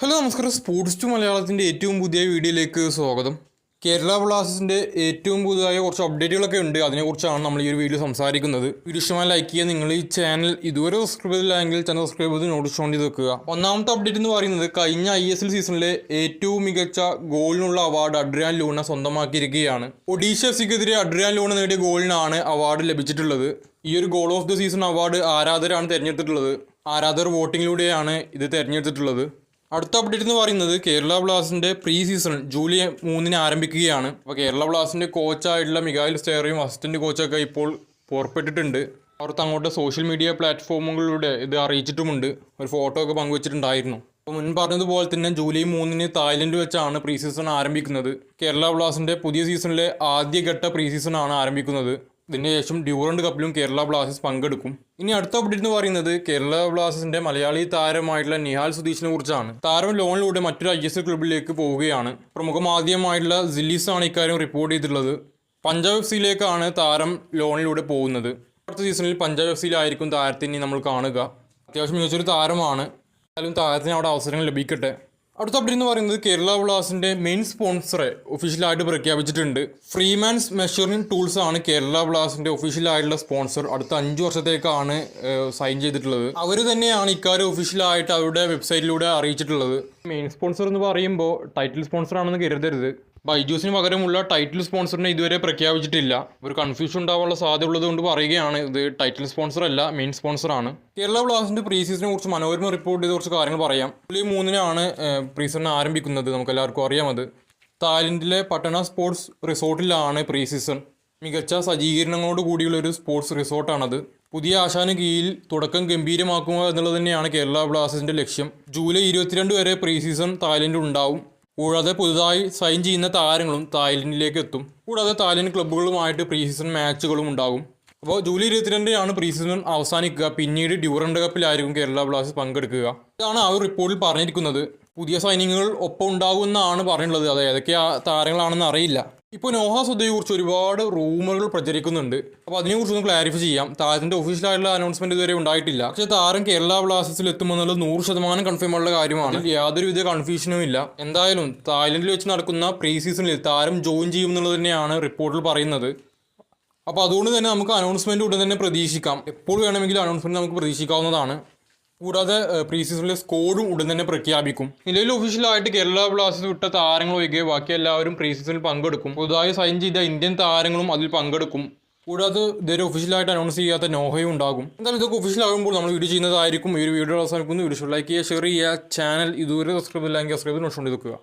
Hello നമസ്കാരം. Sports to മലയാളത്തിന്റെ ഏറ്റവും പുതിയ വീഡിയോയിലേക്ക് സ്വാഗതം. കേരള ബ്ലാസ്റ്റേഴ്സിന്റെ ഏറ്റവും പുതുതായ കുറച്ച് അപ്ഡേറ്റുകളൊക്കെ ഉണ്ട്. അതിനെക്കുറിച്ചാണ് നമ്മൾ ഈ ഒരു വീഡിയോ സംസാരിക്കുന്നത്. വീഡിയോ ഇഷ്ടമായി ലൈക്ക് ചെയ്യുക നിങ്ങൾ ഈ ചാനൽ ഇതുവരെ സബ്സ്ക്രൈബ് ചെയ്തില്ലെങ്കിൽ ചാനൽ സബ്സ്ക്രൈബ് ചെയ്ത് നോട്ടിച്ചുകൊണ്ട് ചെയ്ത് വെക്കുക. ഒന്നാമത്തെ അപ്ഡേറ്റ് എന്ന് പറയുന്നത് കഴിഞ്ഞ ഐ എസ് എൽ സീസണിലെ ഏറ്റവും മികച്ച ഗോളിനുള്ള അവാർഡ് അഡ്രിയാൻ ലൂണ സ്വന്തമാക്കിയിരിക്കുകയാണ്. ഒഡീഷ എഫ് സിക്കെതിരെ അഡ്രിയാൻ ലൂണ നേടിയ ഗോളിനാണ് അവാർഡ് ലഭിച്ചിട്ടുള്ളത്. ഈ ഒരു goal of the season award ആരാധകരാണ് തിരഞ്ഞെടുത്തിട്ടുള്ളത്. ആരാധകർ വോട്ടിങ്ങിലൂടെയാണ് ഇത് തിരഞ്ഞെടുത്തിട്ടുള്ളത്. അടുത്ത അപ്ഡേറ്റ് എന്ന് പറയുന്നത് കേരള ബ്ലാസ്റ്റിന്റെ പ്രീ സീസൺ ജൂലൈ മൂന്നിന് ആരംഭിക്കുകയാണ്. അപ്പോൾ കേരള ബ്ലാസ്റ്റിന്റെ കോച്ചായിട്ടുള്ള മികായിൽ സ്റ്റേറിയും അസിസ്റ്റന്റ് കോച്ചൊക്കെ ഇപ്പോൾ പുറപ്പെട്ടിട്ടുണ്ട്. അവർ തങ്ങളുടെ സോഷ്യൽ മീഡിയ പ്ലാറ്റ്ഫോമുകളിലൂടെ ഇത് അറിയിച്ചിട്ടുമുണ്ട്. ഒരു ഫോട്ടോ ഒക്കെ പങ്കുവച്ചിട്ടുണ്ടായിരുന്നു. അപ്പോൾ മുൻ പറഞ്ഞതുപോലെ തന്നെ ജൂലൈ മൂന്നിന് തായ്ലൻഡ് വെച്ചാണ് പ്രീ സീസൺ ആരംഭിക്കുന്നത്. കേരള ബ്ലാസ്റ്റിന്റെ പുതിയ സീസണിലെ ആദ്യഘട്ട പ്രീ സീസൺ ആണ് ആരംഭിക്കുന്നത്. ഇതിന് ശേഷം ഡ്യൂറൻഡ് കപ്പിലും കേരള ബ്ലാസ്റ്റേഴ്സ് പങ്കെടുക്കും. ഇനി അടുത്ത അപ്ഡേറ്റ് എന്ന് പറയുന്നത് കേരള ബ്ലാസ്റ്റേഴ്സിന്റെ മലയാളി താരമായിട്ടുള്ള നിഹാൽ സുധീഷിനെ കുറിച്ചാണ്. താരം ലോണിലൂടെ മറ്റൊരു ഐ എസ് എൽ ക്ലബിലേക്ക് പോവുകയാണ്. പ്രമുഖ മാധ്യമമായിട്ടുള്ള ജില്ലീസാണ് ഇക്കാര്യം റിപ്പോർട്ട് ചെയ്തിട്ടുള്ളത്. പഞ്ചാബ് എഫ് സിയിലേക്കാണ് താരം ലോണിലൂടെ പോകുന്നത്. അടുത്ത സീസണിൽ പഞ്ചാബ് എഫ് സിയിലായിരിക്കും താരത്തിനെ നമ്മൾ കാണുക. അത്യാവശ്യം മികച്ചൊരു താരമാണ്. എന്നാലും താരത്തിന് അവിടെ അവസരങ്ങൾ ലഭിക്കട്ടെ. അടുത്ത അപ്ഡേറ്റ് എന്ന് പറയുന്നത് കേരള ബ്ലാസിന്റെ മെയിൻ സ്പോൺസറെ ഒഫീഷ്യലായിട്ട് പ്രഖ്യാപിച്ചിട്ടുണ്ട്. ഫ്രീമാൻസ് മെഷറിംഗ് ടൂൾസ് ആണ് കേരള ബ്ലാസിന്റെ ഒഫീഷ്യലായിട്ടുള്ള സ്പോൺസർ അടുത്ത അഞ്ച് വർഷത്തേക്കാണ് സൈൻ ചെയ്തിട്ടുള്ളത്. അവർ തന്നെയാണ് ഇക്കാര്യം ഒഫീഷ്യലായിട്ട് അവരുടെ വെബ്സൈറ്റിലൂടെ അറിയിച്ചിട്ടുള്ളത്. മെയിൻ സ്പോൺസർ എന്ന് പറയുമ്പോൾ ടൈറ്റിൽ സ്പോൺസർ ആണെന്ന് കരുതരുത്. ബൈജൂസിന് പകരമുള്ള ടൈറ്റിൽ സ്പോൺസറിനെ ഇതുവരെ പ്രഖ്യാപിച്ചിട്ടില്ല. ഒരു കൺഫ്യൂഷൻ ഉണ്ടാവാനുള്ള സാധ്യത കൊണ്ട് പറയുകയാണ് ഇത് ടൈറ്റിൽ സ്പോൺസർ അല്ല മെയിൻ സ്പോൺസർ ആണ്. കേരള ബ്ലാസ്റ്റിന്റെ പ്രീ സീസണിനെ കുറിച്ച് മനോരമ റിപ്പോർട്ട് ചെയ്ത കുറച്ച് കാര്യങ്ങൾ പറയാം. ജൂലൈ മൂന്നിനാണ് പ്രീ സീസൺ ആരംഭിക്കുന്നത്. നമുക്ക് എല്ലാവർക്കും അറിയാം അത്. തായ്ലൻഡിലെ പട്ടണ സ്പോർട്സ് റിസോർട്ടിലാണ് പ്രീ സീസൺ മികച്ച സജ്ജീകരണങ്ങളോട് കൂടിയുള്ള ഒരു സ്പോർട്സ് റിസോർട്ടാണത് പുതിയ ആശാന് കീഴിൽ തുടക്കം ഗംഭീരമാക്കുക എന്നുള്ളത് തന്നെയാണ് കേരള ബ്ലാസ്റ്റേഴ്സിന്റെ ലക്ഷ്യം. ജൂലൈ ഇരുപത്തിരണ്ട് വരെ പ്രീ സീസൺ തായ്ലൻഡിൽ ഉണ്ടാവും. കൂടാതെ പുതുതായി സൈൻ ചെയ്യുന്ന താരങ്ങളും തായ്ലൻഡിലേക്ക് എത്തും. കൂടാതെ തായ്ലൻഡ് ക്ലബ്ബുകളുമായിട്ട് പ്രീ സീസൺ മാച്ചുകളും ഉണ്ടാകും. അപ്പോൾ ജൂലൈ ഇരുപത്തിരണ്ടിനാണ് പ്രീ സീസൺ അവസാനിക്കുക. പിന്നീട് ഡ്യൂറൻഡ് കപ്പിലായിരിക്കും കേരള ബ്ലാസ്റ്റേഴ്സ് പങ്കെടുക്കുക. ഇതാണ് ആ ഒരു റിപ്പോർട്ടിൽ പറഞ്ഞിരിക്കുന്നത്. പുതിയ സൈനിങ്ങുകൾ ഒപ്പം ഉണ്ടാകുമെന്നാണ് പറഞ്ഞിട്ടുള്ളത്. അത് ഏതൊക്കെ താരങ്ങളാണെന്ന് അറിയില്ല. ഇപ്പോൾ നോഹ സുദ്ധയെ കുറിച്ച് ഒരുപാട് റൂമറുകൾ പ്രചരിക്കുന്നുണ്ട്. അപ്പോൾ അതിനെക്കുറിച്ച് ഒന്ന് ക്ലാരിഫൈ ചെയ്യാം. താരത്തിന്റെ ഒഫീഷ്യലായിട്ടുള്ള അനൗൺസ്മെന്റ് ഇതുവരെ ഉണ്ടായിട്ടില്ല. പക്ഷേ താരം കേരള ബ്ലാസ്റ്റേഴ്സിൽ എത്തുമെന്നുള്ളത് നൂറ് ശതമാനം കൺഫേം ഉള്ള കാര്യമാണ്. യാതൊരുവിധ കൺഫ്യൂഷനും ഇല്ല. എന്തായാലും തായ്ലൻഡിൽ വെച്ച് നടക്കുന്ന പ്രീ സീസണിൽ താരം ജോയിൻ ചെയ്യുമെന്നുള്ളത് തന്നെയാണ് റിപ്പോർട്ടിൽ പറയുന്നത്. അപ്പോൾ അതുകൊണ്ട് തന്നെ നമുക്ക് അനൗൺസ്മെന്റ് ഉടൻ തന്നെ പ്രതീക്ഷിക്കാം. എപ്പോൾ വേണമെങ്കിലും അനൗൺസ്മെന്റ് നമുക്ക് പ്രതീക്ഷിക്കാവുന്നതാണ്. കൂടാതെ പ്രീ സീസണിലെ സ്കോഡും ഉടൻ തന്നെ പ്രഖ്യാപിക്കും. നിലവിൽ ഒഫീഷ്യലായിട്ട് കേരള ബ്ലാസ്റ്റേഴ്സ് വിട്ട താരങ്ങൾ ഒഴികെ ബാക്കി എല്ലാവരും പ്രീ സീസണിൽ പങ്കെടുക്കും. പുതുതായി സൈൻ ചെയ്ത ഇന്ത്യൻ താരങ്ങളും അതിൽ പങ്കെടുക്കും. കൂടാതെ ഇതുവരെ ഒഫീഷ്യലായിട്ട് അനൗൺസ് ചെയ്യാത്ത നോഹയും ഉണ്ടാകും. എന്തായാലും ഇതൊക്കെ ഒഫീഷ്യൽ ആകുമ്പോൾ നമ്മൾ വീഡിയോ ചെയ്യുന്നതായിരിക്കും. ഈ ഒരു വീഡിയോ അവസാനിക്കുന്നു. വീഡിയോ ലൈക്ക് ചെയ്യുക ഷെയർ ചെയ്യുക. ചാനൽ ഇതുവരെ സബ്സ്ക്രൈബ് ഇല്ലെങ്കിൽ സബ്സ്ക്രൈബ് നോട്ട് വെക്കുക